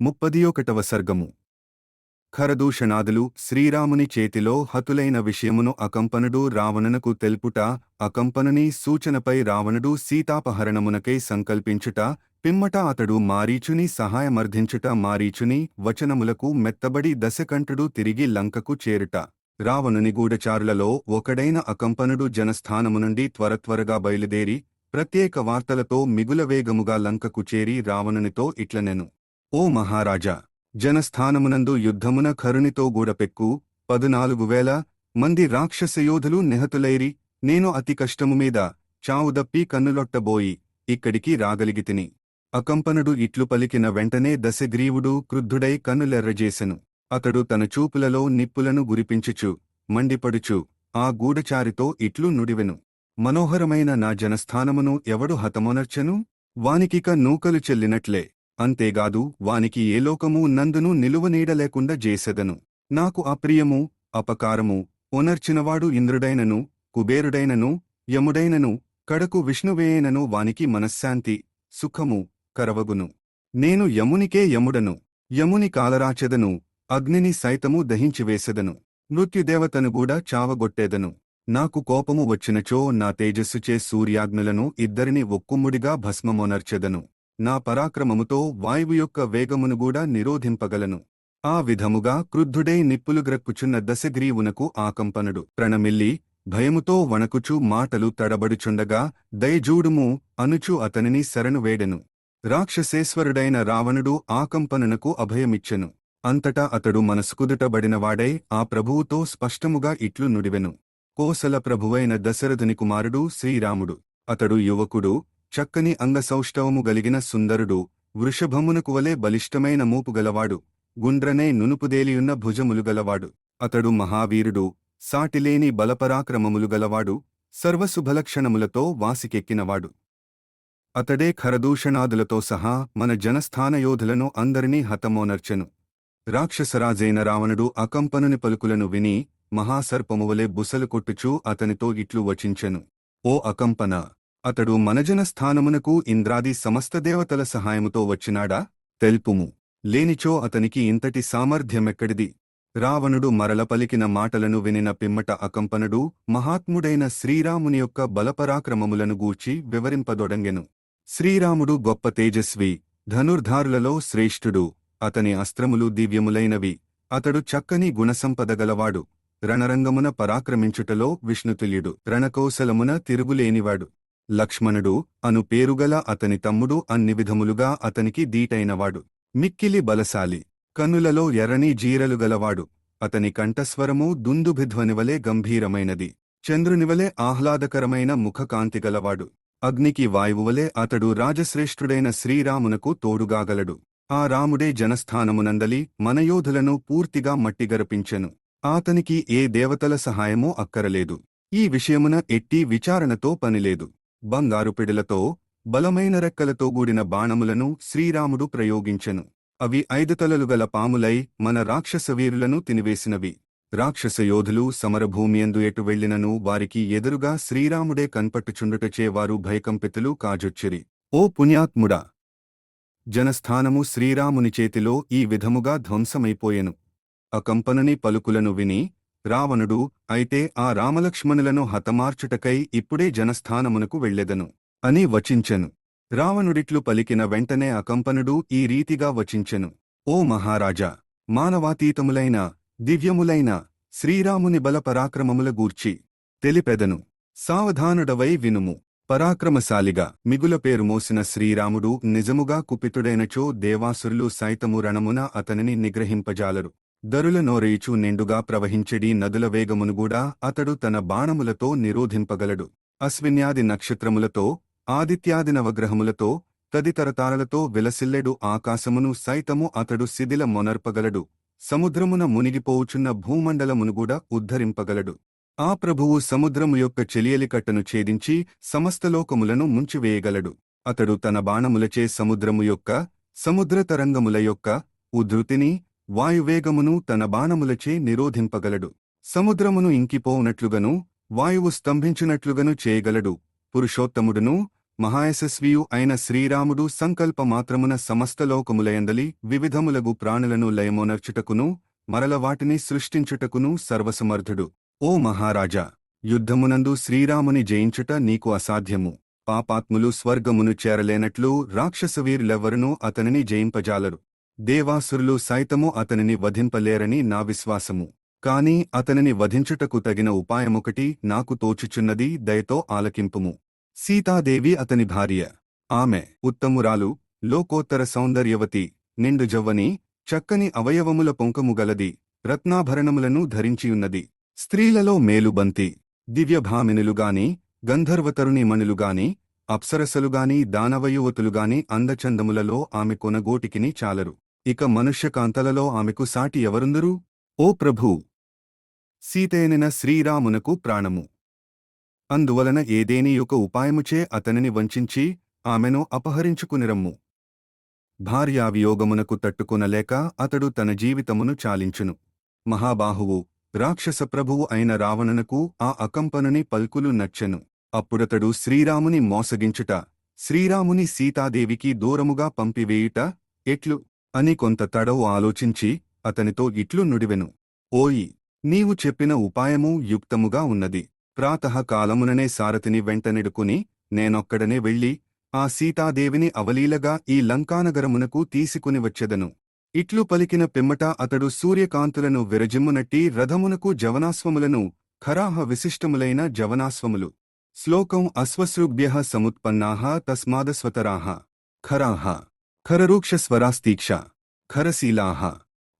ముప్పది ఒకటవ సర్గము. ఖరదూషణాదులు శ్రీరాముని చేతిలో హతులైన విషయమును అకంపనుడు రావణునకు తెలుపుట అకంపనుని సూచనపై రావణుడు సీతాపహరణమునకై సంకల్పించుట పిమ్మట అతడు మారీచుని సహాయమర్ధించుట మారీచుని వచనములకు మెత్తబడి దశకంఠుడు తిరిగి లంకకు చేరుట. రావణుని గూఢచారులలో ఒకడైన అకంపనుడు జనస్థానము నుండి త్వరత్వరగా బయలుదేరి ప్రత్యేక వార్తలతో మిగుల వేగముగా లంకకు చేరి రావణునితో ఇట్లనెను. ఓ మహారాజా జనస్థానమునందు యుద్ధమున కరుణితో గూడపెక్కు పదునాలుగు వేల మంది రాక్షసయోధులు నిహతులైరి నేను అతి కష్టము మీద చావుదప్పి కన్నులొట్టబోయి ఇక్కడికి రాగలిగితిని. అకంపనుడు ఇట్లు పలికిన వెంటనే దశగ్రీవుడు క్రుద్ధుడై కన్నులెర్రజేసెను. అతడు తన చూపులలో నిప్పులను గురిపించుచు మండిపడుచు ఆ గూఢచారితో ఇట్లు నుడివెను. మనోహరమైన నా జనస్థానమును ఎవడు హతమొనర్చెను? వానికిక నూకలు చెల్లినట్లే. అంతేగాదు వానికి ఏ లోకము నందును నిలువనీడలేకుండా జేసెదను. నాకు అప్రియము అపకారము ఒనర్చినవాడు ఇంద్రుడైనను కుబేరుడైనను యముడైనను కడకు విష్ణువేయనను వానికి మనశ్శాంతి సుఖము కరవగును. నేను యమునికే యముడను యముని కాలరాచెదను అగ్నిని సైతము దహించివేసెదను. మృత్యుదేవతను కూడా చావగొట్టేదను. నాకు కోపము వచ్చినచో నా తేజస్సుచే సూర్యాగ్నులను ఇద్దరిని ఒక్కుమ్ముడిగా భస్మమొనర్చెదను. నా పరాక్రమముతో వాయువు యొక్క వేగమును గూడా నిరోధింపగలను. ఆ విధముగా క్రుద్ధుడై నిప్పులు గ్రక్కుచున్న దశగ్రీవునకు ఆకంపనుడు. ప్రణమిల్లి భయముతో వణకుచు మాటలు తడబడుచుండగా దయజూడుము అనుచు అతనిని శరణు వేడెను. రాక్షసేశ్వరుడైన రావణుడు ఆకంపనునకు అభయమిచ్చెను. అంతటా అతడు మనసుకుదుటబడినవాడై ఆ ప్రభువుతో స్పష్టముగా ఇట్లు నుడివెను. కోసల ప్రభువైన దశరథుని కుమారుడు శ్రీరాముడు. అతడు యువకుడు చక్కని అంగసౌష్ఠవము గలిగిన సుందరుడు వృషభమునకు వలె బలిష్టమైన మూపుగలవాడు గుండ్రనే నునుపుదేలియున్న భుజములు గలవాడు. అతడు మహావీరుడు సాటిలేని బలపరాక్రమములు గలవాడు సర్వశుభలక్షణములతో వాసికెక్కినవాడు. అతడే ఖరదూషణాదులతో సహా మన జనస్థానయోధులను అందరినీ హతమోనర్చెను. రాక్షసరాజైన రావణుడు అకంపనుని పలుకులను విని మహాసర్పమువలే బుసలు కొట్టుచూ అతనితో ఇట్లు వచించెను. ఓ అకంపన! అతడు మనజన స్థానమునకు ఇంద్రాది సమస్త దేవతల సహాయముతో వచ్చినాడా? తెల్పుము. లేనిచో అతనికి ఇంతటి సామర్థ్యమెక్కడిది? రావణుడు మరల పలికిన మాటలను వినిన పిమ్మట అకంపనుడు మహాత్ముడైన శ్రీరాముని యొక్క బలపరాక్రమములను గూర్చి వివరింపదొడంగెను. శ్రీరాముడు గొప్ప తేజస్వి ధనుర్ధారులలో శ్రేష్ఠుడు అతని అస్త్రములు దివ్యములైనవి. అతడు చక్కని గుణసంపదగలవాడు రణరంగమున పరాక్రమించుటలో విష్ణుతుల్యుడు రణకౌశలమున తిరుగులేనివాడు. లక్ష్మణుడు అను పేరుగల అతని తమ్ముడు అన్ని విధములుగా అతనికి దీటైనవాడు. మిక్కిలి బలశాలి. కన్నులలో ఎర్రని జీరలు గలవాడు. అతని కంఠస్వరము దుందుభిధ్వనివలే గంభీరమైనది. చంద్రునివలే ఆహ్లాదకరమైన ముఖకాంతి గలవాడు. అగ్నికి వాయువువలే అతడు రాజశ్రేష్ఠుడైన శ్రీరామునకు తోడుగాగలడు. ఆ రాముడే జనస్థానమునందలి మనయోధులను పూర్తిగా మట్టిగరపించెను. ఆతనికి ఏ దేవతల సహాయమూ అక్కరలేదు. ఈ విషయమున ఎట్టి విచారణతో పనిలేదు. బంగారు పిడిలతో బలమైన రెక్కలతో గూడిన బాణములను శ్రీరాముడు ప్రయోగించెను. అవి ఐదు తలలు గల పాములై మన రాక్షసవీరులను తినివేసినవి. రాక్షస యోధులు సమరభూమియందు ఎటు వెళ్ళినను వారికి ఎదురుగా శ్రీరాముడే కన్పట్టుచుండుటచే వారు భయకంపితులు కాజొచ్చిరి. ఓ పుణ్యాత్ముడా! జనస్థానము శ్రీరాముని చేతిలో ఈ విధముగా ధ్వంసమైపోయెను. అకంపనని పలుకులను విని రావణుడు అయితే ఆ రామలక్ష్మణులను హతమార్చుటకై ఇప్పుడే జనస్థానమునకు వెళ్ళెదను అని వచించెను. రావణుడిట్లు పలికిన వెంటనే అకంపనుడు ఈ రీతిగా వచించెను. ఓ మహారాజా మానవాతీతములైన దివ్యములైన శ్రీరాముని బల పరాక్రమముల గూర్చి తెలిపెదను. సావధానుడవై వినుము. పరాక్రమశాలిగా మిగుల పేరు మోసిన శ్రీరాముడు నిజముగా కుపితుడైనచో దేవాసురులు సైతము రణమున అతనిని నిగ్రహింపజాలరు. దరుల నోరేచు నిండుగా ప్రవహించెడి నదుల వేగమునుగూడా అతడు తన బాణములతో నిరోధింపగలడు. అశ్విన్యాది నక్షత్రములతో ఆదిత్యాది నవగ్రహములతో తదితరతారలతో విలసిల్లెడు ఆకాశమును సైతము అతడు శిథిల మొనర్పగలడు. సముద్రమున మునిగిపోవుచున్న భూమండలమునుగూడా ఉద్ధరింపగలడు. ఆ ప్రభువు సముద్రము యొక్క చెలియలికట్టను ఛేదించి సమస్తలోకములను ముంచివేయగలడు. అతడు తన బాణములచే సముద్రము యొక్క సముద్ర తరంగముల యొక్క ఉధృతిని వాయువేగమును తన బాణములచే నిరోధింపగలడు. సముద్రమును ఇంకిపోవునట్లుగను వాయువు స్తంభించినట్లుగను చేయగలడు. పురుషోత్తముడును మహాయశస్వియు అయిన శ్రీరాముడు సంకల్పమాత్రమున సమస్త లోకములయందలి వివిధములగు ప్రాణులను లయమోనర్చుటకును మరల వాటిని సృష్టించుటకును సర్వసమర్థుడు. ఓ మహారాజా యుద్ధమునందు శ్రీరాముని జయించుట నీకు అసాధ్యము. పాపాత్ములు స్వర్గమును చేరలేనట్లు రాక్షసవీరులెవ్వరునూ అతనిని జయింపజాలరు. దేవాసురులు సైతము అతనిని వధింపలేరని నా విశ్వాసము. కాని అతనిని వధించుటకు తగిన ఉపాయమొకటి నాకు తోచుచున్నది దయతో ఆలకింపుము. సీతాదేవి అతని భార్య. ఆమె ఉత్తమురాలు లోకోత్తర సౌందర్యవతి నిండు జవ్వని చక్కని అవయవముల పొంకముగలది రత్నాభరణములను ధరించియున్నది. స్త్రీలలో మేలుబంతి దివ్యభామినులుగాని గంధర్వతరుణిమణులుగాని అప్సరసలుగాని దానవయువతులుగాని అందచందములలో ఆమె కొనగోటికిని చాలరు. ఇక మనుష్యకాంతలలో ఆమెకు సాటి ఎవరుందరు? ఓ ప్రభూ! సీతేనిన శ్రీరామునకు ప్రాణము. అందువలన ఏదేని యొక్క ఉపాయముచే అతనిని వంచించి ఆమెను అపహరించుకునిరమ్ము. భార్యావియోగమునకు తట్టుకొనలేక అతడు తన జీవితమును చాలించును. మహాబాహువు రాక్షస ప్రభువు అయిన రావణునకు ఆ అకంపనుని పల్కులు నచ్చెను. అప్పుడతడు శ్రీరాముని మోసగించుట శ్రీరాముని సీతాదేవికి దూరముగా పంపివేయుట ఎట్లు? అని కొంత తడవు ఆలోచించి అతనితో ఇట్లు నుడివెను. ఓయి నీవు చెప్పిన ఉపాయము యుక్తముగా ఉన్నది. ప్రాతకాలముననే సారథిని వెంటనెడుకుని నేనొక్కడనే వెళ్ళి ఆ సీతాదేవిని అవలీలగా ఈ లంకానగరమునకు తీసుకుని వచ్చెదను. ఇట్లు పలికిన పిమ్మట అతడు సూర్యకాంతులను విరజిమ్మునట్టి రథమునకు జవనాశ్వములను ఖరాహ విశిష్టములైన జవనాశ్వములు. శ్లోకం అశ్వశ్రుభ్య సముత్పన్నా తస్మాదస్వతరాహ ఖరాహ. ఖరరూక్షస్వరాస్తీక్ష ఖరశీలాహ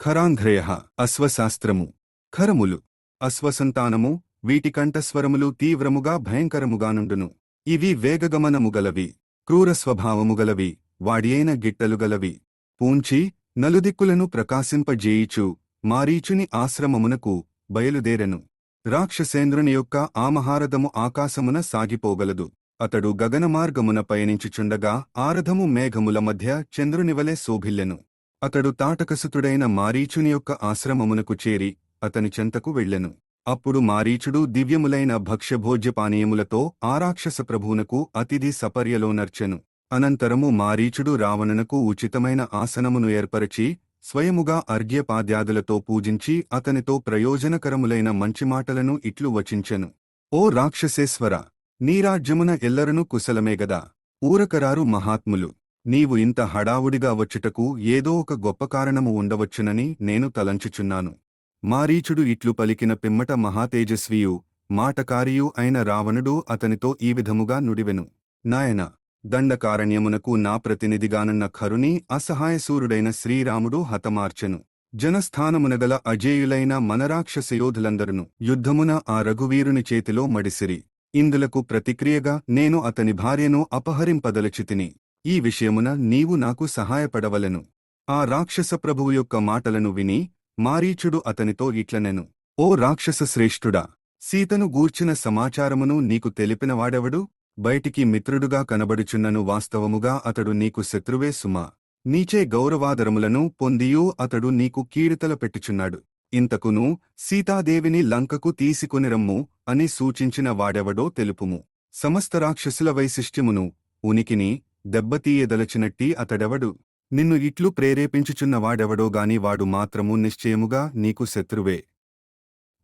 ఖరాంధ్రేయ అశ్వశాస్త్రము ఖరములు అశ్వసంతానము వీటి కంఠస్వరములు తీవ్రముగా భయంకరముగానుండును. ఇవి వేగగమనముగలవి క్రూర స్వభావముగలవి వాడియైన గిట్టలుగలవి. పూంచి నలుదిక్కులను ప్రకాశింపజేయిచు మారీచుని ఆశ్రమమునకు బయలుదేరెను. రాక్షసేంద్రుని యొక్క ఆమహారదము ఆకాశమున సాగిపోగలదు. అతడు గగనమార్గమున పయనించుచుండగా ఆరథము మేఘముల మధ్య చంద్రునివలే శోభిల్లెను. అతడు తాటకసుతుడైన మారీచుని యొక్క ఆశ్రమమునకు చేరి అతని చెంతకు వెళ్ళెను. అప్పుడు మారీచుడు దివ్యములైన భక్ష్యభోజ్యపానీయములతో ఆరాక్షస ప్రభువునకు అతిథి సపర్యలో నర్చెను. అనంతరము మారీచుడు రావణునకు ఉచితమైన ఆసనమును ఏర్పరచి స్వయముగా అర్ఘ్యపాద్యాదులతో పూజించి అతనితో ప్రయోజనకరములైన మంచి మాటలను ఇట్లు వచించెను. ఓ రాక్షసేశ్వర! నీరాజ్యమున ఎల్లరను కుశలమేగదా ఊరకరారు మహాత్ములు నీవు ఇంత హడావుడిగా వచ్చుటకు ఏదో ఒక గొప్ప కారణము ఉండవచ్చునని నేను తలంచుచున్నాను. మారీచుడు ఇట్లు పలికిన పిమ్మట మహాతేజస్వియు మాటకారియు అయిన రావణుడు అతనితో ఈ విధముగా నుడివెను. నాయన దండకారణ్యమునకు నా ప్రతినిధిగానున్న ఖరుని అసహాయసూరుడైన శ్రీరాముడు హతమార్చెను. జనస్థానమునగల అజేయులైన మనరాక్షసయోధులందరును యుద్ధమున ఆ రఘువీరుని చేతిలో మడిసిరి. ఇందులకు ప్రతిక్రియగా నేను అతని భార్యను అపహరింపదలచితిని. ఈ విషయమున నీవు నాకు సహాయపడవలను. ఆ రాక్షస ప్రభువు యొక్క మాటలను విని మారీచుడు అతనితో ఇట్లనెను. ఓ రాక్షస శ్రేష్ఠుడా సీతను గూర్చిన సమాచారమును నీకు తెలిపినవాడెవడు బయటికి మిత్రుడుగా కనబడుచున్నను వాస్తవముగా అతడు నీకు శత్రువే సుమా. నీచే గౌరవాదరములను పొందియూ అతడు నీకు కీడితల పెట్టుచున్నాడు. ఇంతకును సీతాదేవిని లంకకు తీసుకునిరమ్ము అని సూచించిన వాడెవడో తెలుపుము. సమస్త రాక్షసుల వైశిష్ట్యమును ఉనికిని దెబ్బతీయదలచినట్టి అతడెవడు? నిన్ను ఇట్లు ప్రేరేపించుచున్నవాడెవడో గాని వాడు మాత్రము నిశ్చయముగా నీకు శత్రువే.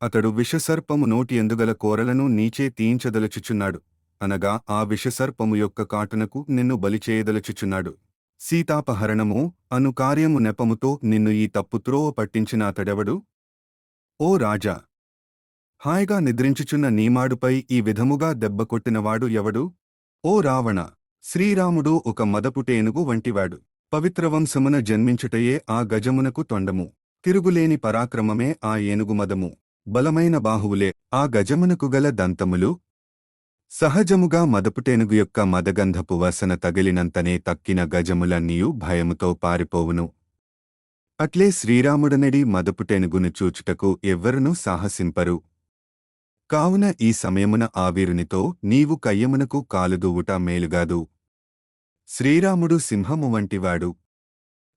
అతడు విషసర్పము నోటి ఎందుగల కోరలను నీచే తీయించదలచుచున్నాడు. అనగా ఆ విషసర్పము యొక్క కాటునకు నిన్ను బలిచేయదలచుచున్నాడు. సీతాపహరణము అను కార్యము నెపముతో నిన్ను ఈ తప్పుత్రోవ పట్టించిన అతడెవడు? ఓ రాజా! హాయిగా నిద్రించుచున్న నీమాడుపై ఈ విధముగా దెబ్బ కొట్టినవాడు ఎవడు? ఓ రావణ! శ్రీరాముడు ఒక మదపుటేనుగు వంటివాడు. పవిత్రవంశమున జన్మించుటయే ఆ గజమునకు తొండము. తిరుగులేని పరాక్రమమే ఆ ఏనుగు మదము. బలమైన బాహువులే ఆ గజమునకు గల దంతములు? సహజముగా మదపుటేనుగు యొక్క మదగంధపు వసన తగిలినంతనే తక్కిన గజములన్నీయూ భయముతో పారిపోవును. అట్లే శ్రీరాముడనడి మదపుటెనుగును చూచుటకు ఎవ్వరునూ సాహసింపరు. కావున ఈ సమయమున ఆవీరునితో నీవు కయ్యమునకు కాలుదూవుట మేలుగాదు. శ్రీరాముడు సింహము వంటివాడు.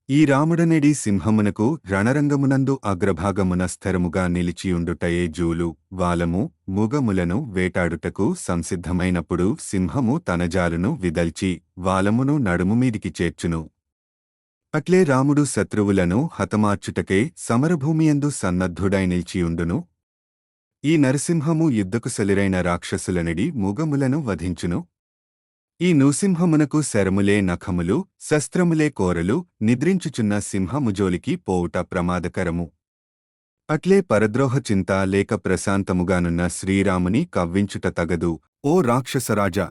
ఈ రాముడనేడి సింహమునకు రణరంగమునందు అగ్రభాగమున స్థిరముగా నిలిచియుండుటయే జూలు వాలము ముగములను వేటాడుటకు సంసిద్ధమైనప్పుడు సింహము తన జాలును విదల్చి వాలమును నడుము మీదికి చేర్చును. అట్లే రాముడు శత్రువులను హతమార్చుటకే సమరభూమియందు సన్నద్ధుడై నిలిచియుండును. ఈ నరసింహము యుద్ధకు సలిరైన రాక్షసులనడి ముగములను వధించును. ఈ నూసింహమునకు శరములే నఖములు శస్త్రములే కోరలు నిద్రించుచున్న సింహముజోలికి పోవుట ప్రమాదకరము. అట్లే పరద్రోహ చింత లేక ప్రశాంతముగానున్న శ్రీరాముని కవ్వించుట తగదు ఓ రాక్షసరాజా!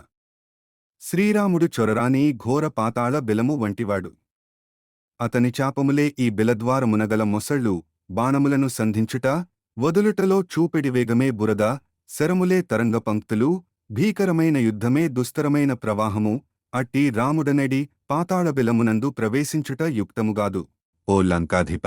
శ్రీరాముడు చొరరాని ఘోర పాతాళ బిలము వంటివాడు. అతని చాపములే ఈ బిలద్వారమునగల మొసళ్ళు బాణములను సంధించుట వదులుటలో చూపెడి వేగమే బురద శరములే తరంగ పంక్తులు భీకరమైన యుద్ధమే దుస్తరమైన ప్రవాహము అట్టి రాముడనడి పాతాళబిలమునందు ప్రవేశించుట యుక్తముగాదు ఓ లంకాధిప!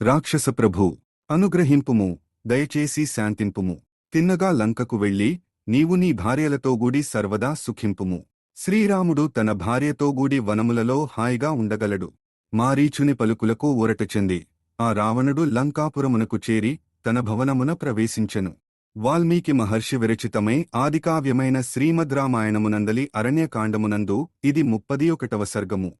రాక్షసప్రభు అనుగ్రహింపుము దయచేసి శాంతింపుము. తిన్నగా లంకకు వెళ్ళి నీవు నీ భార్యలతో గూడి సర్వదా సుఖింపుము. శ్రీరాముడు తన భార్యతో గూడి వనములలో హాయిగా ఉండగలడు. మారీచుని పలుకులకు ఊరట చెంది ఆ రావణుడు లంకాపురమునకు చేరి తన భవనమున ప్రవేశించెను. వాల్మీకి మహర్షి విరచితమై ఆదికావ్యమైన శ్రీమద్ రామాయణమునందలి అరణ్యకాండమునందు ఇది ముప్పది ఒకటవ సర్గము.